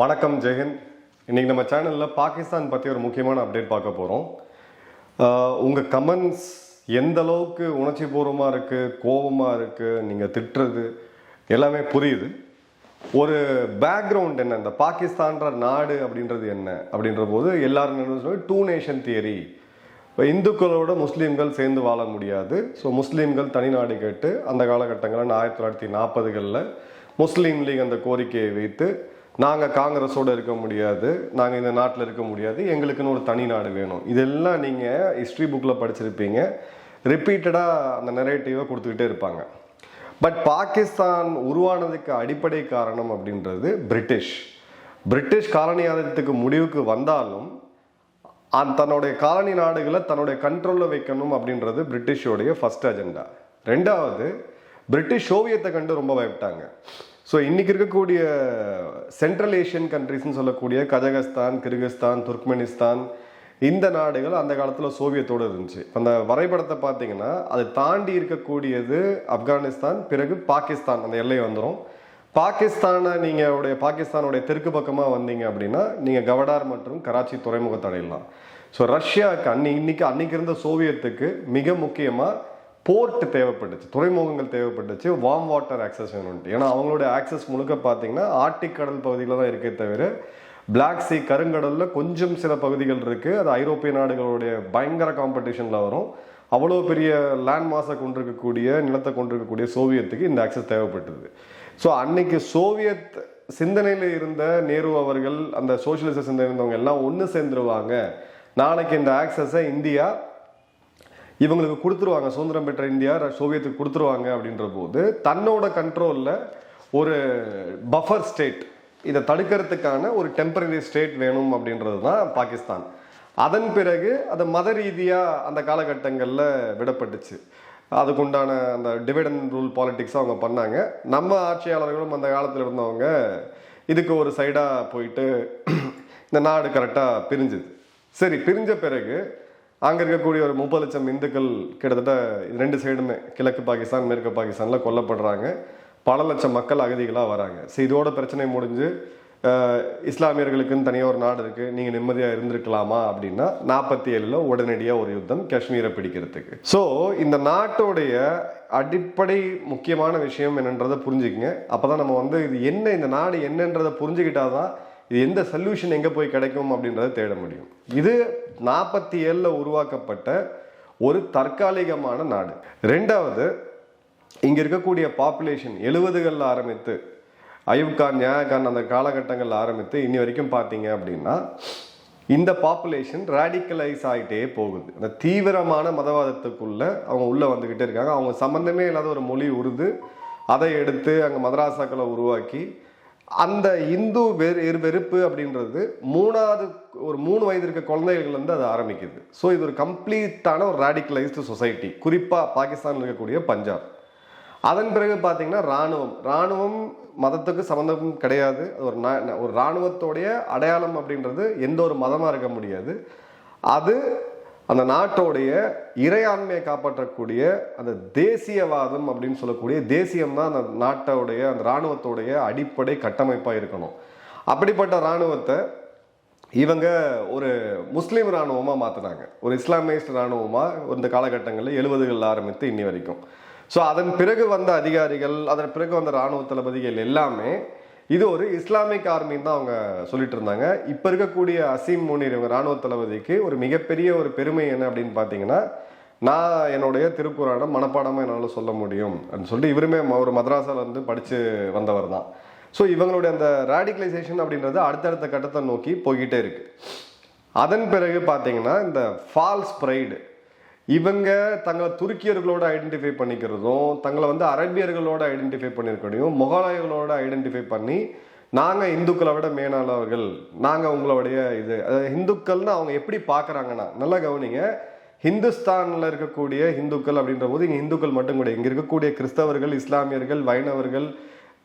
வணக்கம் ஜெகன் இன்றைக்கி நம்ம சேனலில் பாகிஸ்தான் பற்றி ஒரு முக்கியமான அப்டேட் பார்க்க போகிறோம் உங்கள் கமெண்ட்ஸ் எந்த அளவுக்கு உணர்ச்சி பூர்வமாக இருக்குது கோபமாக இருக்குது நீங்கள் திட்டுறது எல்லாமே புரியுது. ஒரு பேக்ரவுண்ட் என்ன இந்த பாகிஸ்தான்ற நாடு அப்படின்றது என்ன அப்படின்ற போது எல்லாரும் என்ன சொல்லுவாங்க டூ நேஷன் தியரி இப்போ இந்துக்களோட முஸ்லீம்கள் சேர்ந்து வாழ முடியாது. ஸோ முஸ்லீம்கள் தனிநாடு கேட்டு அந்த காலகட்டங்களில் ஆயிரத்தி தொள்ளாயிரத்தி நாற்பதுகளில் முஸ்லீம் லீக் அந்த கோரிக்கையை வைத்து நாங்கள் காங்கிரஸோடு இருக்க முடியாது நாங்கள் இந்த நாட்டில் இருக்க முடியாது எங்களுக்குன்னு ஒரு தனி நாடு வேணும். இதெல்லாம் நீங்கள் ஹிஸ்ட்ரி புக்கில் படிச்சிருப்பீங்க. ரிப்பீட்டடாக அந்த நெரேட்டிவை கொடுத்துக்கிட்டே இருப்பாங்க. பட் பாகிஸ்தான் உருவானதுக்கு அடிப்படை காரணம் அப்படின்றது பிரிட்டிஷ். பிரிட்டிஷ் காலனி முடிவுக்கு வந்தாலும் அந் தன்னுடைய காலனி நாடுகளை தன்னுடைய கண்ட்ரோலில் வைக்கணும் அப்படின்றது பிரிட்டிஷோடைய ஃபர்ஸ்ட் அஜெண்டா ரெண்டாவது பிரிட்டிஷ் சோவியத்தை கண்டு ரொம்ப பயப்பட்டாங்க. ஸோ இன்றைக்கி இருக்கக்கூடிய சென்ட்ரல் ஏஷியன் கண்ட்ரிஸ்னு சொல்லக்கூடிய கஜகஸ்தான் கிர்கிஸ்தான் துர்க்மெனிஸ்தான் இந்த நாடுகள் அந்த காலத்தில் சோவியத்தோடு இருந்துச்சு. அந்த வரைபடத்தை பார்த்தீங்கன்னா அது தாண்டி இருக்கக்கூடியது ஆப்கானிஸ்தான் பிறகு பாகிஸ்தான் அந்த எல்லை வந்துடும் பாகிஸ்தானை நீங்கள் உடைய பாகிஸ்தானுடைய தெற்கு பக்கமாக வந்தீங்க அப்படின்னா நீங்கள் கவடார் மற்றும் கராச்சி துறைமுகத்தை அடையலாம் ஸோ ரஷ்யாவுக்கு அன்னி இன்னைக்கு அன்னைக்கு இருந்த சோவியத்துக்கு மிக முக்கியமாக போர்ட் தேவைப்பட்டுச்சு துறைமுகங்கள் தேவைப்பட்டுச்சு வார்ம் வாட்டர் ஆக்சஸ் வேணும்ட்டு ஏன்னா அவங்களோட ஆக்சஸ் முழுக்க பார்த்தீங்கன்னா ஆர்டிக் கடல் பகுதியில் தான் இருக்கே தவிர பிளாக் சி கருங்கடலில் கொஞ்சம் சில பகுதிகள் இருக்குது அது ஐரோப்பிய நாடுகளுடைய பயங்கர காம்படிஷனில் வரும். அவ்வளோ பெரிய லேண்ட் மாஸை கொண்டிருக்கக்கூடிய நிலத்தை கொண்டிருக்கக்கூடிய சோவியத்துக்கு இந்த ஆக்சஸ் தேவைப்பட்டது. ஸோ அன்னைக்கு சோவியத் சிந்தனையில் இருந்த நேரு அவர்கள் அந்த சோசியலிச சிந்தனை இருந்தவங்க எல்லாம் ஒன்று சேர்ந்துருவாங்க. நாளைக்கு இந்த ஆக்சஸை இந்தியா இவங்களுக்கு கொடுத்துருவாங்க. சுதந்திரம் பெற்ற இந்தியா ர- சோவியத்துக்கு கொடுத்துருவாங்க அப்படின்ற போது தன்னோட கண்ட்ரோலில் ஒரு பஃபர் ஸ்டேட் இதை தடுக்கிறதுக்கான ஒரு டெம்பரரி ஸ்டேட் வேணும் அப்படின்றது தான் பாகிஸ்தான். அதன் பிறகு அது மத ரீதியாக அந்த காலகட்டங்களில் விடப்பட்டுச்சு. அதுக்குண்டான அந்த டிவைடன் ரூல் பாலிடிக்ஸ் அவங்க பண்ணாங்க. நம்ம ஆட்சியாளர்களும் அந்த காலத்தில் இருந்தவங்க இதுக்கு ஒரு சைடாக போயிட்டு இந்த நாடு கரெக்டாக பிரிஞ்சுது. சரி பிரிஞ்ச பிறகு அங்கே இருக்கக்கூடிய ஒரு முப்பது லட்சம் இந்துக்கள் கிட்டத்தட்ட இது ரெண்டு சைடுமே கிழக்கு பாகிஸ்தான் மேற்கு பாகிஸ்தானில் கொல்லப்படுறாங்க. பல லட்சம் மக்கள் அகதிகளாக வராங்க. ஸோ இதோட பிரச்சனை முடிஞ்சு இஸ்லாமியர்களுக்குன்னு தனியாக ஒரு நாடு இருக்குது நீங்கள் நிம்மதியாக இருந்திருக்கலாமா அப்படின்னா நாற்பத்தி ஏழில் உடனடியாக ஒரு யுத்தம் காஷ்மீரை பிடிக்கிறதுக்கு. ஸோ இந்த நாட்டோடைய அடிப்படை முக்கியமான விஷயம் என்னன்றதை புரிஞ்சுக்கங்க. அப்போ தான் நம்ம வந்து இது என்ன இந்த நாடு என்னன்றதை புரிஞ்சுக்கிட்டாதான் இது எந்த சொல்யூஷன் எங்கே போய் கிடைக்கும் அப்படின்றத தேட முடியும். இது நாற்பத்தி ஏழில் உருவாக்கப்பட்ட ஒரு தற்காலிகமான நாடு. ரெண்டாவது இங்கே இருக்கக்கூடிய பாப்புலேஷன் எழுபதுகளில் ஆரம்பித்து அயூப் கான் அந்த காலகட்டங்களில் ஆரம்பித்து இன்னி வரைக்கும் பார்த்தீங்க அப்படின்னா இந்த பாப்புலேஷன் ரேடிக்கலைஸ் ஆகிட்டே போகுது. அந்த தீவிரமான மதவாதத்துக்குள்ள அவங்க உள்ளே வந்துக்கிட்டே இருக்காங்க. அவங்க சம்மந்தமே இல்லாத ஒரு மொழி உருது அதை எடுத்து அங்கே மதராசாக்களை உருவாக்கி அந்த இந்து வெறு வெறுப்பு அப்படின்றது மூணாவது ஒரு மூணு வயது இருக்க குழந்தைகள் வந்து அது ஆரம்பிக்குது. ஸோ இது ஒரு கம்ப்ளீட்டான ஒரு ரேடிக்கலைஸ்டு சொசைட்டி குறிப்பாக பாகிஸ்தானில் இருக்கக்கூடிய பஞ்சாப். அதன் பிறகு பார்த்தீங்கன்னா ராணுவம். ராணுவம் மதத்துக்கு சம்மந்தம் கிடையாது. ஒரு ஒரு ராணுவத்தோடைய அடையாளம் அப்படின்றது எந்த ஒரு மதமாக இருக்க முடியாது. அது அந்த நாட்டோடைய இறையாண்மையை காப்பாற்றக்கூடிய அந்த தேசியவாதம் அப்படின்னு சொல்லக்கூடிய தேசியம் தான் அந்த நாட்டோடைய அந்த ராணுவத்தோடைய அடிப்படை கட்டமைப்பாக இருக்கணும். அப்படிப்பட்ட ராணுவத்தை இவங்க ஒரு முஸ்லீம் இராணுவமாக மாற்றினாங்க ஒரு இஸ்லாமியஸ்ட் இராணுவமாக இந்த காலகட்டங்களில் எழுபதுகளில் ஆரம்பித்து இன்னி வரைக்கும். ஸோ அதன் பிறகு வந்த அதிகாரிகள் அதன் பிறகு வந்த இராணுவ தளபதிகள் எல்லாமே இது ஒரு இஸ்லாமிக் ஆர்மின்னு தான் அவங்க சொல்லிட்டு இருந்தாங்க. இப்போ இருக்கக்கூடிய அசீம் முனீர் இவங்க இராணுவ தளபதிக்கு ஒரு மிகப்பெரிய ஒரு பெருமை என்ன அப்படின்னு பார்த்தீங்கன்னா நான் என்னுடைய திருக்குறானம் மனப்பாடமாக என்னால் சொல்ல முடியும் அப்படின்னு சொல்லிட்டு இவருமே ஒரு மദ്രാஸால இருந்து படித்து வந்தவர் தான். ஸோ இவங்களுடைய அந்த ரேடிகலைசேஷன் அப்படின்றது அடுத்தடுத்த கட்டத்தை நோக்கி போய்கிட்டே இருக்கு. அதன் பிறகு பார்த்தீங்கன்னா இந்த ஃபால்ஸ் ப்ரைடு இவங்க தங்களை துருக்கியர்களோட ஐடென்டிஃபை பண்ணிக்கிறதும் தங்களை வந்து அரேபியர்களோட ஐடென்டிஃபை பண்ணியிருக்கணும் முகலாயர்களோட ஐடென்டிஃபை பண்ணி நாங்கள் இந்துக்களை விட மேலானவர்கள் நாங்கள் உங்களுடைய இது அதாவது இந்துக்கள்னு அவங்க எப்படி பார்க்குறாங்கன்னா நல்லா கவனிங்க. ஹிந்துஸ்தானில் இருக்கக்கூடிய இந்துக்கள் அப்படின்ற போது இங்கே இந்துக்கள் மட்டும் கூட இங்கே இருக்கக்கூடிய கிறிஸ்தவர்கள் இஸ்லாமியர்கள் வைணவர்கள்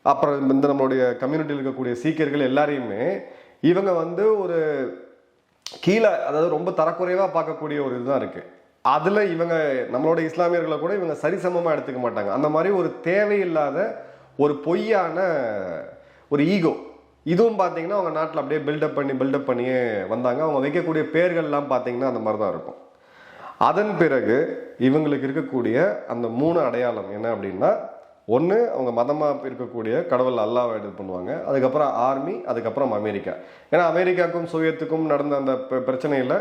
அப்புறம் இந்த நம்மளுடைய கம்யூனிட்டியில் இருக்கக்கூடிய சீக்கியர்கள் எல்லாரையுமே இவங்க வந்து ஒரு கீழே அதாவது ரொம்ப தரக்குறைவாக பார்க்கக்கூடிய ஒரு இதுதான் இருக்குது அதில் இவங்க நம்மளோட இஸ்லாமியர்களை கூட இவங்க சரிசமமாக எடுத்துக்க மாட்டாங்க. அந்த மாதிரி ஒரு தேவையில்லாத ஒரு பொய்யான ஒரு ஈகோ. இதுவும் பார்த்தீங்கன்னா அவங்க நாட்டில் அப்படியே பில்டப் பண்ணி பில்டப் பண்ணியே வந்தாங்க. அவங்க வைக்கக்கூடிய பேர்கள்லாம் பார்த்தீங்கன்னா அந்த மாதிரி தான் இருக்கும். அதன் பிறகு இவங்களுக்கு இருக்கக்கூடிய அந்த மூணு அடையாளம் என்ன அப்படின்னா ஒன்று அவங்க மதமாக இருக்கக்கூடிய கடவுள் அல்லாவை இது பண்ணுவாங்க. அதுக்கப்புறம் ஆர்மி அதுக்கப்புறம் அமெரிக்கா. ஏன்னா அமெரிக்காவுக்கும் சோவியத்துக்கும் நடந்த அந்த பிரச்சனையில்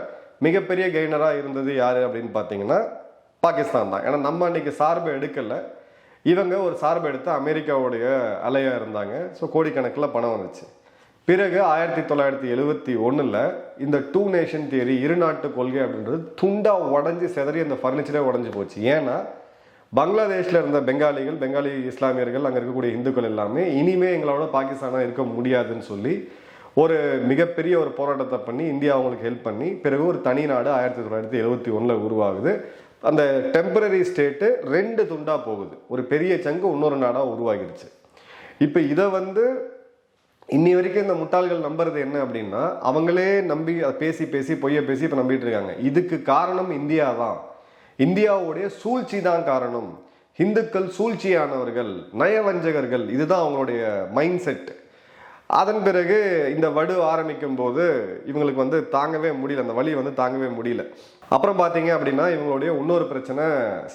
மிகப்பெரிய கெய்னராக இருந்தது யார் அப்படின்னு பார்த்தீங்கன்னா பாகிஸ்தான் தான். ஏன்னா நம்ம அன்றைக்கி சார்பு எடுக்கலை. இவங்க ஒரு சார்பு எடுத்து அமெரிக்காவுடைய அலையாக இருந்தாங்க. ஸோ கோடிக்கணக்கில் பணம் வந்துச்சு. பிறகு ஆயிரத்தி தொள்ளாயிரத்தி எழுவத்தி ஒன்றில் இந்த டூ நேஷன் தியரி இரு நாட்டு கொள்கை அப்படின்றது துண்டாக உடஞ்சி செதறி அந்த ஃபர்னிச்சரே உடஞ்சி போச்சு. ஏன்னா பங்களாதேஷ்ல இருந்த பெங்காலிகள் பெங்காலி இஸ்லாமியர்கள் அங்கே இருக்கக்கூடிய இந்துக்கள் எல்லாமே இனிமே எங்களோட பாகிஸ்தானாக இருக்க முடியாதுன்னு சொல்லி ஒரு மிகப்பெரிய ஒரு போராட்டத்தை பண்ணி இந்தியா அவங்களுக்கு ஹெல்ப் பண்ணி பிறகு ஒரு தனி நாடு ஆயிரத்தி தொள்ளாயிரத்தி எழுபத்தி ஒன்றில் உருவாகுது. அந்த டெம்பரரி ஸ்டேட்டு ரெண்டு துண்டாக போகுது. ஒரு பெரிய சங்கு இன்னொரு நாடாக உருவாகிடுச்சு. இப்போ இதை வந்து இன்னி வரைக்கும் இந்த முட்டாள்கள் நம்புறது என்ன அப்படின்னா அவங்களே நம்பி அதை பேசி பேசி பொய்ய பேசி இப்போ நம்பிட்டு இருக்காங்க. இதுக்கு காரணம் இந்தியா தான். இந்தியாவுடைய சூழ்ச்சி தான் காரணம். இந்துக்கள் சூழ்ச்சியானவர்கள் நயவஞ்சகர்கள் இதுதான் அவங்களுடைய மைண்ட் செட் அதன் பிறகு இந்த வடு ஆரம்பிக்கும் போது இவங்களுக்கு வந்து தாங்கவே முடியல அந்த வலி வந்து தாங்கவே முடியல. அப்புறம் பார்த்தீங்க அப்படின்னா இவங்களுடைய இன்னொரு பிரச்சனை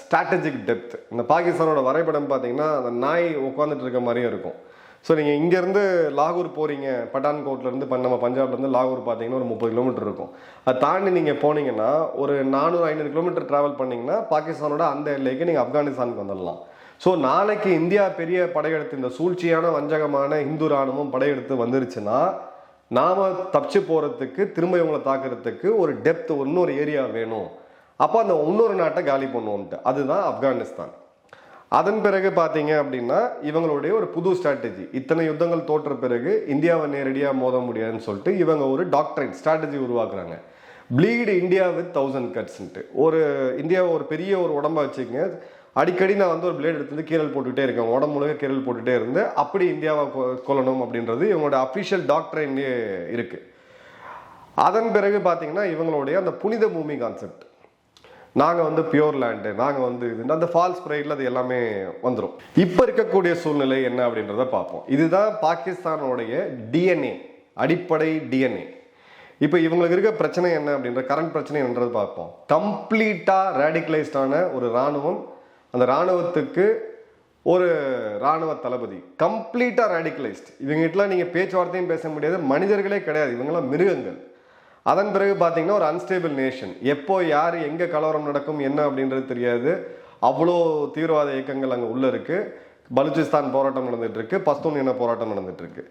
ஸ்ட்ராட்டஜிக் டெப்த் இந்த பாகிஸ்தானோட வரைபடம் பார்த்தீங்கன்னா அந்த நாய் உட்காந்துட்டு இருக்க மாதிரியும் இருக்கும். ஸோ நீங்கள் இங்கேருந்து லாகூர் போகிறீங்க பட்டான்கோட்லேருந்து இப்போ நம்ம பஞ்சாப்லேருந்து லாகூர் பார்த்தீங்கன்னா ஒரு முப்பது கிலோமீட்டர் இருக்கும். அதை தாண்டி நீங்கள் போனீங்கன்னா ஒரு நானூறு ஐநூறு கிலோமீட்டர் ட்ராவல் பண்ணிங்கன்னா பாகிஸ்தானோட அந்த எல்லைக்கு நீங்கள் ஆப்கானிஸ்தானுக்கு வந்துடலாம். ஸோ நாளைக்கு இந்தியா பெரிய படையெடுத்து இந்த சூழ்ச்சியான வஞ்சகமான இந்து ராணுவம் படையெடுத்து வந்துருச்சுன்னா நாம் தப்பிச்சு போகிறதுக்கு திரும்ப இவங்களை தாக்குறதுக்கு ஒரு டெப்த் இன்னொரு ஏரியா வேணும். அப்போ அந்த இன்னொரு நாட்டை காலி பண்ணுவோம்ட்டு. அதுதான் ஆப்கானிஸ்தான். அதன் பிறகு பார்த்தீங்க அப்படின்னா இவங்களுடைய ஒரு புது ஸ்ட்ராட்டஜி இத்தனை யுத்தங்கள் தோற்ற பிறகு இந்தியாவை நேரடியாக மோத முடியாதுன்னு சொல்லிட்டு இவங்க ஒரு டாக்டரின் ஸ்ட்ராட்டஜி உருவாக்குறாங்க. ப்ளீடு இந்தியா வித் தௌசண்ட் கட்ஸ்ன்ட்டு ஒரு இந்தியாவை ஒரு பெரிய ஒரு உடம்ப வச்சுக்கங்க. அடிக்கடி நான் வந்து ஒரு பிளேட் எடுத்து வந்து கீரல் போட்டுக்கிட்டே இருக்கேன். உடம்பு முழுக்க கீரல் போட்டுகிட்டே இருந்து அப்படி இந்தியாவை கொ- கொல்லணும் அப்படின்றது இவங்களோட அஃபிஷியல் டாக்டரைன்லேயே இருக்கு. அதன் பிறகு பார்த்தீங்கன்னா இவங்களுடைய அந்த புனித பூமி கான்செப்ட் நாங்கள் வந்து பியோர் லேண்டு நாங்கள் வந்து இது அந்த ஃபால்ஸ் ப்ரைடில் அது எல்லாமே வந்துடும் இப்போ இருக்கக்கூடிய சூழ்நிலை என்ன அப்படின்றத பார்ப்போம். இதுதான் பாகிஸ்தானோடைய டிஎன்ஏ அடிப்படை டிஎன்ஏ இப்போ இவங்களுக்கு இருக்க பிரச்சனை என்ன அப்படின்ற கரண்ட் பிரச்சனை என்னன்றது பார்ப்போம் கம்ப்ளீட்டாக ரேடிகலைஸ்டான ஒரு இராணுவம் அந்த இராணுவத்துக்கு ஒரு ராணுவ தளபதி. கம்ப்ளீட்டாக ரேடிக்கலைஸ்ட் இவங்ககிட்டலாம் நீங்கள் பேச்சுவார்த்தையும் பேச முடியாது மனிதர்களே கிடையாது இவங்கெல்லாம் மிருகங்கள். அதன் பிறகு பார்த்தீங்கன்னா ஒரு அன்ஸ்டேபிள் நேஷன் எப்போ யார் எங்கே கலவரம் நடக்கும் என்ன அப்படின்றது தெரியாது. அவ்வளோ தீவிரவாத இயக்கங்கள் அங்கே உள்ளே இருக்குது பலுச்சிஸ்தான் போராட்டம் நடந்துகிட்ருக்கு பஸ்தூன் இன போராட்டம் நடந்துகிட்ருக்கு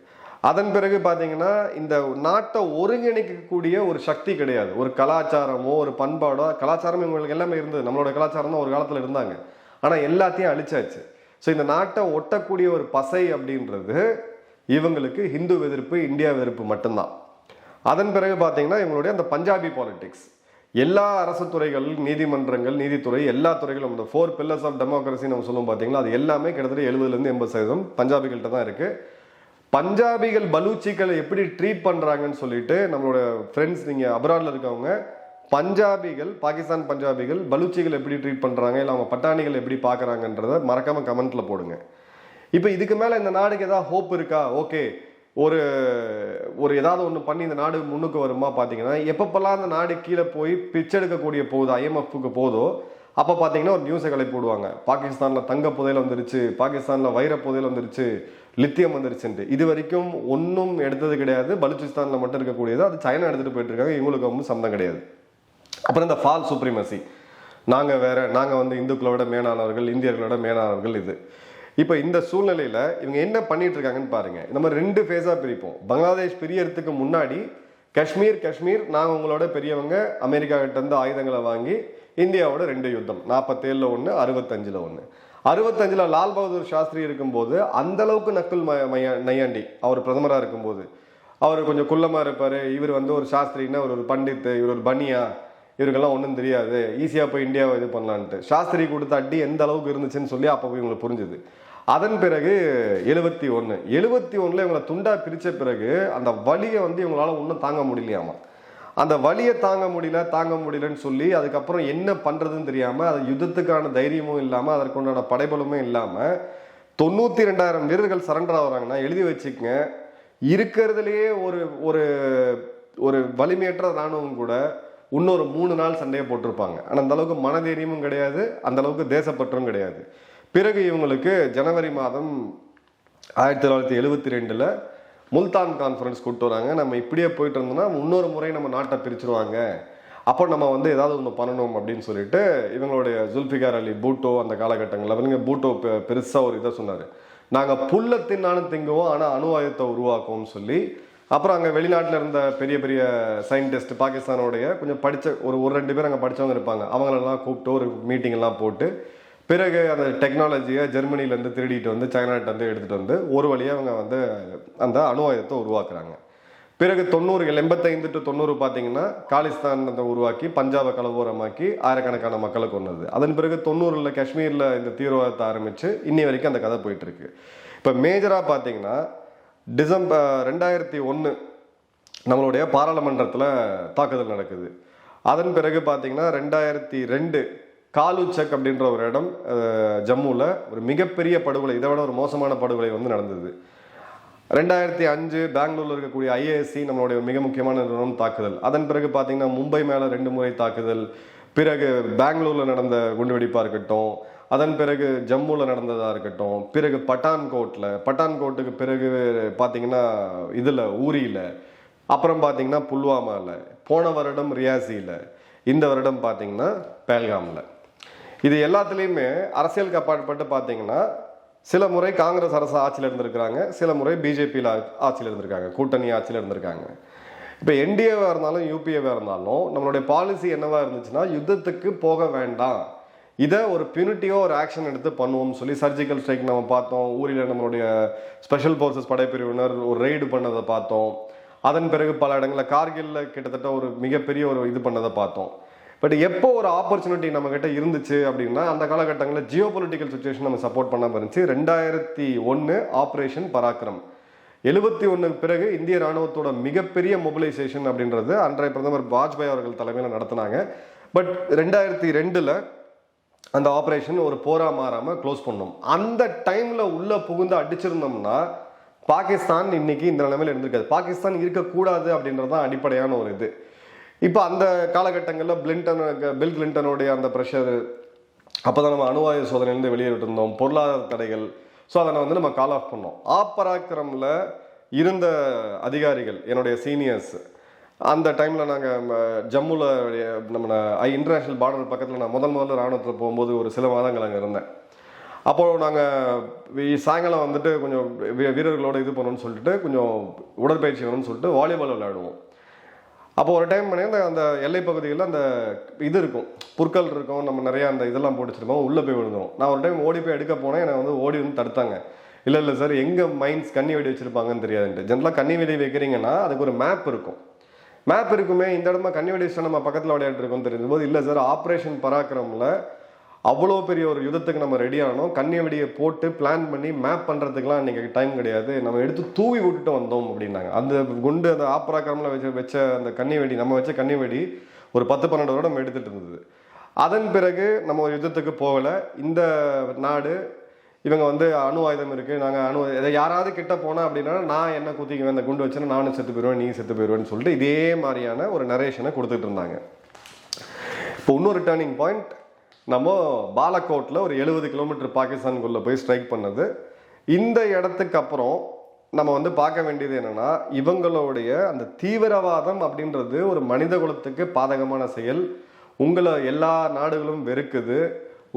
அதன் பிறகு பார்த்தீங்கன்னா இந்த நாட்டை ஒருங்கிணைக்கக்கூடிய ஒரு சக்தி கிடையாது. ஒரு கலாச்சாரமோ ஒரு பண்பாடோ கலாச்சாரம் இவங்களுக்கு எல்லாமே இருந்தது. நம்மளோட கலாச்சாரம் தான் ஒரு காலத்தில் இருந்தாங்க. ஆனால் எல்லாத்தையும் அழிச்சாச்சு. ஸோ இந்த நாட்டை ஒட்டக்கூடிய ஒரு பசை அப்படின்றது இவங்களுக்கு ஹிந்து எதிர்ப்பு இந்தியா எதிர்ப்பு மட்டும்தான். அதன் பிறகு பார்த்தீங்கன்னா இவங்களுடைய அந்த பஞ்சாபி பாலிடிக்ஸ் எல்லா அரசு துறைகள் நீதிமன்றங்கள் நீதித்துறை எல்லா துறைகளும் இந்த ஃபோர் பில்லர்ஸ் ஆஃப் டெமோக்ரஸி நம்ம சொல்லுவோம் பார்த்தீங்களா அது எல்லாமே கிட்டத்தட்ட எழுபதுலேருந்து எண்பது சதவீதம் பஞ்சாபிகள்கிட்ட தான் இருக்குது பஞ்சாபிகள் பலூச்சிகளை எப்படி ட்ரீட் பண்ணுறாங்கன்னு சொல்லிட்டு நம்மளோட ஃப்ரெண்ட்ஸ் நீங்கள் அப்ராடில் இருக்கவங்க பஞ்சாபிகள் பாகிஸ்தான் பஞ்சாபிகள் பலூச்சிகள் எப்படி ட்ரீட் பண்ணுறாங்க இல்லை அவங்க பட்டாணிகள் எப்படி பார்க்குறாங்கன்றத மறக்காமல் கமெண்ட்டில் போடுங்க. இப்போ இதுக்கு மேலே இந்த நாடுக்கு ஏதாவது ஹோப் இருக்கா? ஓகே ஒரு ஒரு ஏதாவது ஒன்று பண்ணி இந்த நாடு முன்னுக்கு வருமா பார்த்தீங்கன்னா எப்பப்பெல்லாம் அந்த நாடு கீழே போய் பிச்சை எடுக்கக்கூடிய போகுது ஐஎம்எஃப்க்கு போதோ அப்போ பார்த்தீங்கன்னா ஒரு நியூஸை கிளப்பி போடுவாங்க பாகிஸ்தானில் தங்க புதையல் வந்துருச்சு பாகிஸ்தானில் வைர புதையல் வந்துருச்சு லித்தியம் வந்துருச்சுன்ட்டு. இது வரைக்கும் ஒன்றும் எடுத்தது கிடையாது பலுச்சிஸ்தானில் மட்டும் இருக்கக்கூடியது அது சைனா எடுத்துகிட்டு போயிட்டு இருக்காங்க இவங்களுக்கு வந்து சம்மந்தம் கிடையாது. அப்புறம் இந்த ஃபால் சுப்ரிமசி. நாங்கள் வேற நாங்கள் வந்து இந்துக்களோட மேலானவர்கள் இந்தியர்களோட மேலானவர்கள் இது. இப்போ இந்த சூழ்நிலையில் இவங்க என்ன பண்ணிட்டு இருக்காங்கன்னு பாருங்கள் நம்ம ரெண்டு ஃபேஸாக பிரிப்போம். பங்களாதேஷ் பிரியறதுக்கு முன்னாடி காஷ்மீர் காஷ்மீர் நாங்கள் உங்களோட பெரியவங்க அமெரிக்கா கிட்டேருந்து ஆயுதங்களை வாங்கி இந்தியாவோட ரெண்டு யுத்தம். நாற்பத்தேழில் ஒன்று அறுபத்தஞ்சில் ஒன்று அறுபத்தஞ்சில் லால் பகதூர் சாஸ்திரி இருக்கும்போது அந்த அளவுக்கு நக்குல் மய மையா- நையாண்டி அவர் பிரதமராக இருக்கும்போது. அவர் கொஞ்சம் குள்ளமாக இருப்பார். இவர் வந்து ஒரு சாஸ்திரின்னா ஒரு ஒரு பண்டித்து இவர் ஒரு பனியா இவருக்கெல்லாம் ஒன்றும் தெரியாது. ஈஸியாக போய் இந்தியாவை இது பண்ணலான்ட்டு. சாஸ்திரி கொடுத்த அடி எந்த அளவுக்கு இருந்துச்சுன்னு சொல்லி அப்போ போய் இவங்களுக்கு புரிஞ்சுது. அதன் பிறகு எழுபத்தி ஒன்று எழுபத்தி ஒன்றில் இவங்களை துண்டா பிரித்த பிறகு அந்த வலியை வந்து இவங்களால ஒன்றும் தாங்க முடியலையாமா. அந்த வலியை தாங்க முடியல தாங்க முடியலன்னு சொல்லி அதுக்கப்புறம் என்ன பண்ணுறதுன்னு தெரியாமல் அது யுத்தத்துக்கான தைரியமும் இல்லாமல் அதற்குண்டான படைபலமும் இல்லாமல் தொண்ணூற்றி ரெண்டாயிரம் வீரர்கள் சரண்டர் ஆகிறாங்கன்னா எழுதி வச்சுக்கங்க. இருக்கிறதுலையே ஒரு ஒரு ஒரு வலிமையற்ற ராணுவம் கூட இன்னொரு மூணு நாள் சண்டையை போட்டிருப்பாங்க. ஆனால் அந்தளவுக்கு மனதைரியமும் கிடையாது அந்த அளவுக்கு தேசப்பற்றும் கிடையாது. பிறகு இவங்களுக்கு ஜனவரி மாதம் ஆயிரத்தி தொள்ளாயிரத்தி எழுபத்தி ரெண்டில் முல்தான் கான்ஃபரன்ஸ் கூப்பிட்டு வராங்க. நம்ம இப்படியே போயிட்டு இருந்தோம்னா இன்னொரு முறை நம்ம நாட்டை பிரிச்சுருவாங்க. அப்போ நம்ம வந்து ஏதாவது ஒன்று பண்ணணும் அப்படின்னு சொல்லிட்டு இவங்களுடைய ஜுல்ஃபிகார் அலி பூட்டோ அந்த காலகட்டங்களில் அவங்க பூட்டோ பெருசாக ஒரு இதை சொன்னார். நாங்கள் புல்ல தின்னாலும் திங்குவோம் ஆனால் அணு ஆயுதத்தை உருவாக்குவோம்னு சொல்லி அப்புறம் அங்கே வெளிநாட்டில் இருந்த பெரிய பெரிய சயின்டிஸ்ட் பாகிஸ்தானோடைய கொஞ்சம் படித்த ஒரு ஒரு ரெண்டு பேர் அங்கே படித்தவங்க இருப்பாங்க. அவங்களெல்லாம் கூப்பிட்டு ஒரு மீட்டிங்லாம் போட்டு பிறகு அந்த டெக்னாலஜியை ஜெர்மனிலேருந்து திருடிட்டு வந்து சைனாட்ட வந்து எடுத்துகிட்டு வந்து ஒரு வழியாக அவங்க வந்து அந்த அணு ஆயுதத்தை உருவாக்குறாங்க. பிறகு தொண்ணூறுகள் எண்பத்தைந்து டு தொண்ணூறு பார்த்தீங்கன்னா காலிஸ்தான் அந்த உருவாக்கி பஞ்சாபை கலவோரமாக்கி ஆயிரக்கணக்கான மக்களை கொண்டது அதன் பிறகு தொண்ணூறில் காஷ்மீரில் இந்த தீவிரவாதத்தை ஆரம்பித்து இன்னி வரைக்கும் அந்த கதை போயிட்டுருக்கு இப்போ மேஜராக பார்த்தீங்கன்னா டிசம்பர் ரெண்டாயிரத்தி ஒன்று நம்மளுடைய பாராளுமன்றத்தில் தாக்குதல் நடக்குது. அதன் பிறகு பார்த்திங்கன்னா ரெண்டாயிரத்தி ரெண்டு காலுச்சக் அப்படின்ற ஒரு இடம் ஜம்முவில் ஒரு மிகப்பெரிய படுகொலை இதை விட ஒரு மோசமான படுகொலை வந்து நடந்தது. ரெண்டாயிரத்தி அஞ்சு பெங்களூரில் இருக்கக்கூடிய ஐஏஎஸ்சி நம்மளுடைய மிக முக்கியமான நிறுவனம் தாக்குதல். அதன் பிறகு பார்த்தீங்கன்னா மும்பை மேலே ரெண்டு முறை தாக்குதல் பிறகு பெங்களூரில் நடந்த குண்டுவெடிப்பாக இருக்கட்டும் அதன் பிறகு ஜம்முவில் நடந்ததாக இருக்கட்டும் பிறகு பட்டான்கோட்டில் பட்டான்கோட்டுக்கு பிறகு பார்த்தீங்கன்னா இதில் ஊரியில் அப்புறம் பார்த்தீங்கன்னா புல்வாமாவில் போன வருடம் ரியாசியில் இந்த வருடம் பார்த்தீங்கன்னா பேல்காமில். இது எல்லாத்துலேயுமே அரசியலுக்கு அப்பாற்பட்டு பார்த்தீங்கன்னா சில முறை காங்கிரஸ் அரசு ஆட்சியில் இருந்திருக்கிறாங்க சில முறை பிஜேபியில் ஆட்சியில் இருந்திருக்காங்க கூட்டணி ஆட்சியில் இருந்திருக்காங்க. இப்போ என்டிஏவாக இருந்தாலும் யூபிஏவாக இருந்தாலும் நம்மளுடைய பாலிசி என்னவாக இருந்துச்சுன்னா யுத்தத்துக்கு போக வேண்டாம். இதை ஒரு பியூனிட்டியோ ஒரு ஆக்ஷன் எடுத்து பண்ணுவோம்னு சொல்லி சர்ஜிக்கல் ஸ்ட்ரைக் நம்ம பார்த்தோம். ஊரில் நம்மளுடைய ஸ்பெஷல் ஃபோர்ஸஸ் படைப்பிரிவினர் ஒரு ரெய்டு பண்ணதை பார்த்தோம். அதன் பிறகு பல இடங்களில் கார்கில்ல கிட்டத்தட்ட ஒரு மிகப்பெரிய ஒரு இது பண்ணதை பார்த்தோம். பட் எப்போ ஒரு ஆப்பர்ச்சுனிட்டி நம்ம கிட்ட இருந்துச்சு அப்படின்னா அந்த காலகட்டங்களில் ஜியோ பொலிட்டிக்கல் சுச்சுவேஷன் நம்ம சப்போர்ட் பண்ணாமல் இருந்துச்சு. ரெண்டாயிரத்தி ஒன்று ஆப்ரேஷன் பராக்கிரம். எழுபத்தி ஒன்றுக்கு பிறகு இந்திய ராணுவத்தோட மிகப்பெரிய மொபிலைசேஷன் அப்படின்றது அன்றைய பிரதமர் வாஜ்பாய் அவர்கள் தலைமையில் நடத்தினாங்க. பட் ரெண்டாயிரத்தி ரெண்டில் அந்த ஆப்ரேஷன் ஒரு போரா மாறாமல் க்ளோஸ் பண்ணோம். அந்த டைமில் உள்ளே புகுந்து அடிச்சிருந்தோம்னா பாகிஸ்தான் இன்னைக்கு இந்த நிலைமையில் இருந்திருக்காது. பாகிஸ்தான் இருக்கக்கூடாது அப்படின்றது தான் அடிப்படையான ஒரு இது. இப்போ அந்த காலகட்டங்களில் பிளின்டன் பில் கிளின்டனுடைய அந்த ப்ரெஷர் அப்பதான் நம்ம அணுவாயு சோதனையிலேருந்து வெளியேறிட்டு இருந்தோம் பொருளாதார தடைகள். ஸோ அதை வந்து நம்ம கால் ஆஃப் பண்ணோம். ஆப்பராக்கிரமில் இருந்த அதிகாரிகள் என்னுடைய சீனியர்ஸ் அந்த டைமில் நாங்கள் ஜம்முல நம்ம ஐ இன்டர்நேஷ்னல் பார்டர் பக்கத்தில் நான் முதல் முதல்ல ராணுவத்தில் போகும்போது ஒரு சில மாதங்கள் அங்கே இருந்தேன். அப்போது நாங்கள் சாயங்காலம் வந்துட்டு கொஞ்சம் வீரர்களோட இது பண்ணணும்னு சொல்லிட்டு கொஞ்சம் உடற்பயிற்சி வேணும்னு சொல்லிட்டு வாலிபால் விளையாடுவோம். அப்போ ஒரு டைம் பண்ணி அந்த எல்லை பகுதியில் அந்த இது இருக்கும். புற்கள் இருக்கும் நம்ம நிறையா அந்த இதெல்லாம் போட்டுச்சிருப்போம் உள்ளே போய் விழுந்தோம் நான் ஒரு டைம் ஓடி போய் எடுக்க போனேன். என்னை வந்து ஓடி வந்து தடுத்தாங்க. இல்லை இல்லை சார் எங்கே மைன்ஸ் கண்ணி வெடி வச்சுருப்பாங்கன்னு தெரியாதுன்ட்டு. ஜென்ரலாக கண்ணி வெடி வைக்கிறீங்கன்னா அதுக்கு ஒரு மேப் இருக்கும். மேப் இருக்குமே இந்த இடமா கண்ணி நம்ம பக்கத்தில் விளையாட்டுருக்கோம் இருக்கோம் தெரியும்போது இல்லை சார் ஆப்ரேஷன் பராக்கிரமில் அவ்வளோ பெரிய ஒரு யுத்தத்துக்கு நம்ம ரெடி ஆனோம். கண்ணி போட்டு பிளான் பண்ணி மேப் பண்ணுறதுக்குலாம் இன்றைக்கி டைம் கிடையாது. நம்ம எடுத்து தூவி விட்டுட்டு வந்தோம் அப்படின்னாங்க. அந்த குண்டு அந்த ஆப்ராக்கிரமில் வச்ச வச்ச அந்த கன்னிவெடி நம்ம வச்ச கன்னிவெடி ஒரு பத்து பன்னெண்டு வருடம் எடுத்துகிட்டு இருந்தது. அதன் பிறகு நம்ம ஒரு யுத்தத்துக்கு போகலை. இந்த நாடு இவங்க வந்து அணு ஆயுதம் இருக்குது நாங்கள் அணு இதை யாராவது கிட்ட போனால் அப்படின்னா நான் என்ன குத்திக்குவேன்? இந்த குண்டு வச்சுன்னா நானும் செத்து போயிடுவேன் நீ செத்து போயிடுவேன்னு சொல்லிட்டு இதே மாதிரியான ஒரு நரேஷனை கொடுத்துட்டு இருந்தாங்க. இப்போ இன்னொரு டேர்னிங் பாயிண்ட் நம்ம பாலக்கோட்டில் ஒரு எழுபது கிலோமீட்டர் பாகிஸ்தானுக்குள்ளே போய் ஸ்ட்ரைக் பண்ணது. இந்த இடத்துக்கு அப்புறம் நம்ம வந்து பார்க்க வேண்டியது என்னென்னா இவங்களுடைய அந்த தீவிரவாதம் அப்படின்றது ஒரு மனித குலத்துக்கு பாதகமான செயல். உங்களை எல்லா நாடுகளும் வெறுக்குது.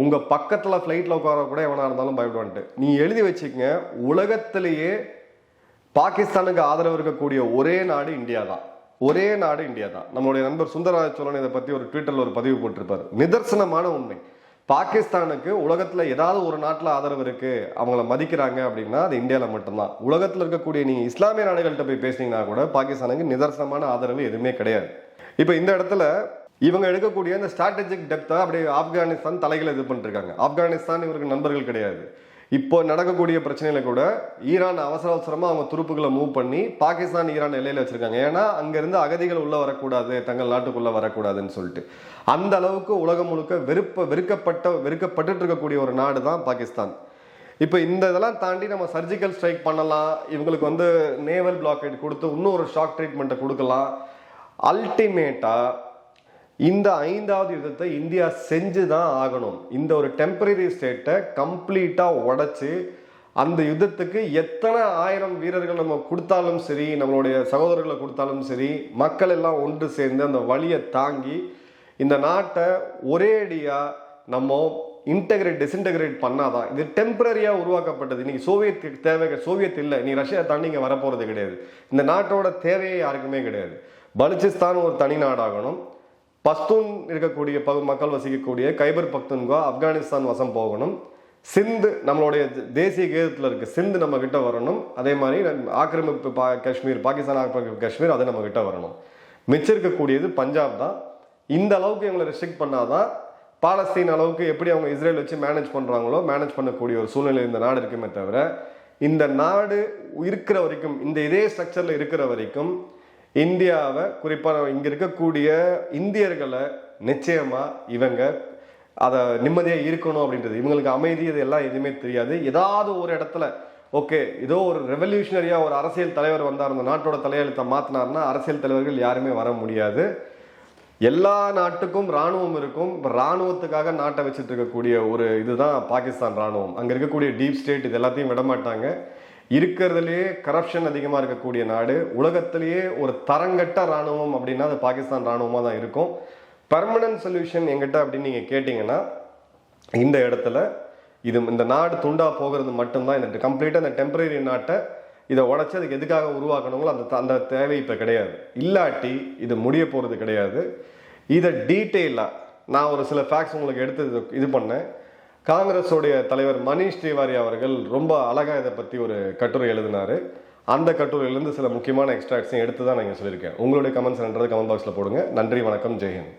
உங்கள் பக்கத்தில் ஃப்ளைட்டில் உட்கார கூட எவனாக இருந்தாலும் பயப்படுவான்ட்டு. நீ எழுதி வச்சுக்கங்க உலகத்திலேயே பாகிஸ்தானுக்கு ஆதரவு இருக்கக்கூடிய ஒரே நாடு இந்தியா தான். ஒரே நாடு இந்தியா தான். நம்மளுடைய நண்பர் சுந்தரராஜ சோழன் இதை பற்றி ஒரு ட்விட்டரில் ஒரு பதிவு போட்டிருப்பார். நிதர்சனமான உண்மை. பாகிஸ்தானுக்கு உலகத்தில் ஏதாவது ஒரு நாட்டில் ஆதரவு இருக்குது அவங்கள மதிக்கிறாங்க அப்படின்னா அது இந்தியாவில் மட்டும்தான். உலகத்தில் இருக்கக்கூடிய நீங்கள் இஸ்லாமிய நாடுகள்கிட்ட போய் பேசினீங்கன்னா கூட பாகிஸ்தானுக்கு நிதர்சனமான ஆதரவு எதுவுமே கிடையாது. இப்போ இந்த இடத்துல இவங்க எடுக்கக்கூடிய அந்த ஸ்ட்ராட்டஜிக் டெப்த்தை அப்படியே ஆப்கானிஸ்தான் தலைகளை இது பண்ணிருக்காங்க ஆப்கானிஸ்தான் இவருக்கு நண்பர்கள் கிடையாது. இப்போ நடக்கக்கூடிய பிரச்சனையில கூட ஈரான் அவசர அவசரமாக அவங்க துருப்புகளை மூவ் பண்ணி பாகிஸ்தான் ஈரான் எல்லையில் வச்சுருக்காங்க. ஏன்னா அங்கேருந்து அகதிகள் உள்ளே வரக்கூடாது தங்கள் நாட்டுக்குள்ளே வரக்கூடாதுன்னு சொல்லிட்டு. அந்த அளவுக்கு உலகம் முழுக்க வெறுப்ப வெறுக்கப்பட்ட வெறுக்கப்பட்டு இருக்கக்கூடிய ஒரு நாடு தான் பாகிஸ்தான். இப்போ இந்த இதெல்லாம் தாண்டி நம்ம சர்ஜிக்கல் ஸ்ட்ரைக் பண்ணலாம். இவங்களுக்கு வந்து நேவல் பிளாக்கெட் கொடுத்து இன்னும் ஒரு ஷாக் ட்ரீட்மெண்ட்டை கொடுக்கலாம். அல்டிமேட்டாக இந்த ஐந்தாவது யுத்தத்தை இந்தியா செஞ்சு தான் ஆகணும். இந்த ஒரு டெம்பரரி ஸ்டேட்டை கம்ப்ளீட்டாக உடச்சி அந்த யுத்தத்துக்கு எத்தனை ஆயிரம் வீரர்கள் நம்ம கொடுத்தாலும் சரி நம்மளுடைய சகோதரர்களை கொடுத்தாலும் சரி மக்கள் எல்லாம் ஒன்று சேர்ந்து அந்த வழியை தாங்கி இந்த நாட்டை ஒரேடியாக நம்ம இன்டகிரேட் டிஸ்இன்டகிரேட் பண்ணாதான். இது டெம்பரரியாக உருவாக்கப்பட்டது. இன்னைக்கு சோவியத் தேவை சோவியத் இல்லை. நீ ரஷ்யா தாண்டி இங்கே வரப்போகிறது கிடையாது. இந்த நாட்டோட தேவையே யாருக்குமே கிடையாது. பலுச்சிஸ்தான் ஒரு தனி நாடாகணும். பஸ்தூன் இருக்கக்கூடிய பகு மக்கள் வசிக்கக்கூடிய கைபர் பக்துன்கா ஆப்கானிஸ்தான் வசம் போகணும். சிந்து நம்மளுடைய தேசிய கீதத்தில் இருக்க சிந்து நம்ம கிட்ட வரணும். அதே மாதிரி ஆக்கிரமிப்பு பா காஷ்மீர் பாகிஸ்தான் ஆக்கிரமிப்பு காஷ்மீர் அது நம்ம கிட்ட வரணும். மிச்சம் இருக்கக்கூடியது பஞ்சாப் தான். இந்த அளவுக்கு இவங்களை ரெஸ்ட்ரிக்ட் பண்ணாதான் பாலஸ்தீன் அளவுக்கு எப்படி அவங்க இஸ்ரேல் வச்சு மேனேஜ் பண்ணுறாங்களோ மேனேஜ் பண்ணக்கூடிய ஒரு சூழ்நிலை இந்த நாடு இருக்குமே தவிர இந்த நாடு இருக்கிற வரைக்கும் இந்த இதே ஸ்ட்ரக்சரில் இருக்கிற வரைக்கும் இந்தியாவை குறிப்பாக இங்கே இருக்கக்கூடிய இந்தியர்களை நிச்சயமாக இவங்க அதை நிம்மதியாக இருக்கணும் அப்படின்றது. இவங்களுக்கு அமைதி இது எல்லாம் எதுவுமே தெரியாது. ஏதாவது ஒரு இடத்துல ஓகே ஏதோ ஒரு ரெவல்யூஷனரியாக ஒரு அரசியல் தலைவர் வந்தார் அந்த நாட்டோட தலையெழுத்தை மாற்றினார்னா அரசியல் தலைவர்கள் யாருமே வர முடியாது. எல்லா நாட்டுக்கும் ராணுவம் இருக்கும். இப்போ ராணுவத்துக்காக நாட்டை வச்சுட்டு இருக்கக்கூடிய ஒரு இதுதான் பாகிஸ்தான் ராணுவம் அங்கே இருக்கக்கூடிய டீப் ஸ்டேட் இது எல்லாத்தையும் விட இருக்கிறதுலையே கரப்ஷன் அதிகமாக இருக்கக்கூடிய நாடு உலகத்திலேயே ஒரு தரங்கட்ட ராணுவம் அப்படின்னா அது பாகிஸ்தான் ராணுவமாக தான் இருக்கும். பர்மனன்ட் சொல்யூஷன் எங்கிட்ட அப்படின்னு நீங்கள் கேட்டிங்கன்னா இந்த இடத்துல இது இந்த நாடு துண்டா போகிறது மட்டும்தான் இந்த கம்ப்ளீட்டாக இந்த டெம்பரரி நாட்டை இதை உடச்சி அதுக்கு எதுக்காக உருவாக்கணுங்களோ அந்த அந்த தேவை இப்போ கிடையாது. இல்லாட்டி இது முடிய போகிறது கிடையாது. இதை டீட்டெயிலாக நான் ஒரு சில ஃபேக்ட்ஸ் உங்களுக்கு எடுத்து இது- இது பண்ணேன். காங்கிரஸோடைய தலைவர் மணீஷ் திவாரி அவர்கள் ரொம்ப அழகாக இதை பற்றி ஒரு கட்டுரை எழுதினாரு. அந்த கட்டுரையிலேருந்து சில முக்கியமான எக்ஸ்ட்ராக்ட்ஸையும் எடுத்து தான் நான் இங்கே சொல்லியிருக்கேன். உங்களுடைய கமெண்ட்ஸ் என்றது கமெண்ட் பாக்ஸில் போடுங்க. நன்றி வணக்கம் ஜெயஹிந்த்